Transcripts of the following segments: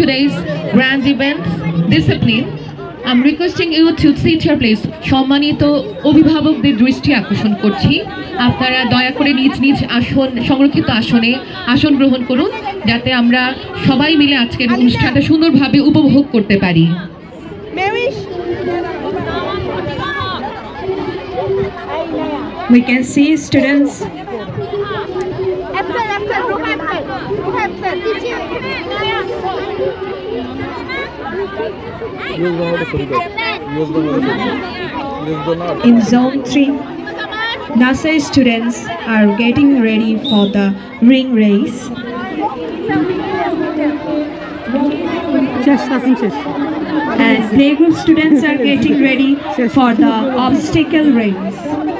today's grand event, discipline, I'm requesting you to sit your place. সম্মানিত অভিভাবকদের দৃষ্টি আকর্ষণ করছি আপনারা দয়া করে নিজ নিজ আসন সংরক্ষিত আসনে আসন গ্রহণ করুন যাতে আমরা সবাই মিলে আজকের অনুষ্ঠানটা সুন্দরভাবে উপভোগ করতে পারি. We can see students in zone 3. NASA students are getting ready for the ring race. And playgroup students are getting ready for the obstacle race.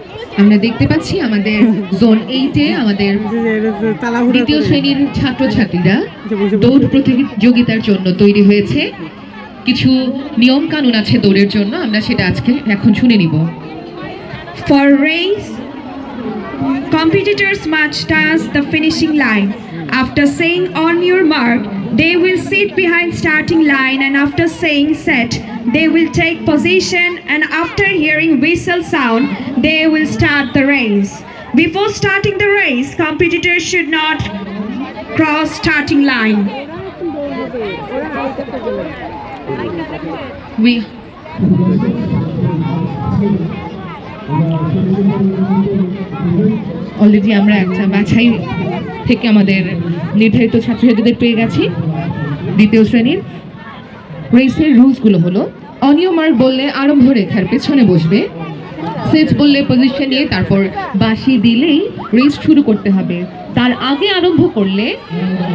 আমরা দেখতে পাচ্ছি আমাদের জোন এইটে আমাদের দ্বিতীয় শ্রেণির ছাত্রছাত্রীরা দৌড় প্রতিযোগিতার জন্য তৈরি হয়েছে। কিছু নিয়ম কানুন আছে দৌড়ের জন্য আমরা সেটা আজকে এখন শুনে নিব। For race, competitors must touch the finishing line. After saying on your mark, they will sit behind starting line and after saying set, they will take position and after hearing whistle sound, they will start the race. Before starting the race, competitors should not cross starting line. We already আমরা একটা বাছাই থেকে আমাদের নির্ধারিত ছাত্রছাত্রীদের পেয়ে গেছি দ্বিতীয় শ্রেণির। রেসের রুলসগুলো হলো, অনিয়ম মার্ক বললে আরম্ভ রেখার পেছনে বসবে। সেট বললে পজিশন নিয়ে, তারপর বাঁশি দিলেই রেস শুরু করতে হবে। তার আগে আরম্ভ করলে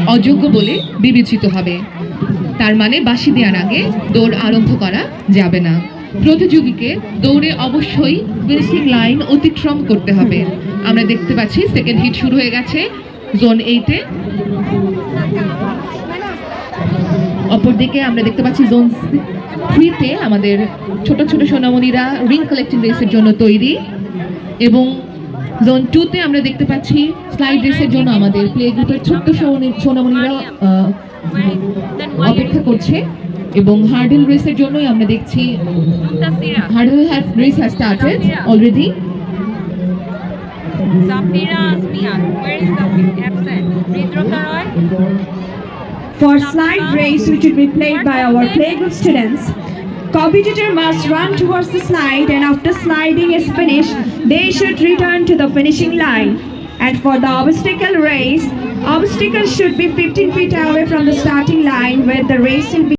অযোগ্য বলে বিবেচিত হবে। তার মানে বাঁশি দেওয়ার আগে দৌড় আরম্ভ করা যাবে না। প্রতিযোগীকে দৌড়ে অবশ্যই ফিনিশিং লাইন অতিক্রম করতে হবে। আমরা দেখতে পাচ্ছি সেকেন্ড হিট শুরু হয়ে গেছে জোন এইটে অপরদিকে আমরা দেখতে পাচ্ছি জোন থ্রিতে আমাদের ছোট ছোট সোনামণিরা রিং কালেক্টিং রেসের জন্য তৈরি। এবং জোন টুতে আমরা দেখতে পাচ্ছি স্লাইড রেসের জন্য আমাদের প্লে গ্রুপের ছোট্ট সোনামণি- সোনামণিরা অপেক্ষা করছে। এবং হার্ডেল রেসের জন্যই আমরা দেখছি hurdle have race has started already Zafira Asmian. Where is Zafira? Absent. Ridrota Roy. For slide race, which will be played by our playgroup students, competitor must run towards the slide and after sliding is finished, they should return to the finishing line. And for the obstacle race, obstacles should be 15 feet away from the starting line where the race will be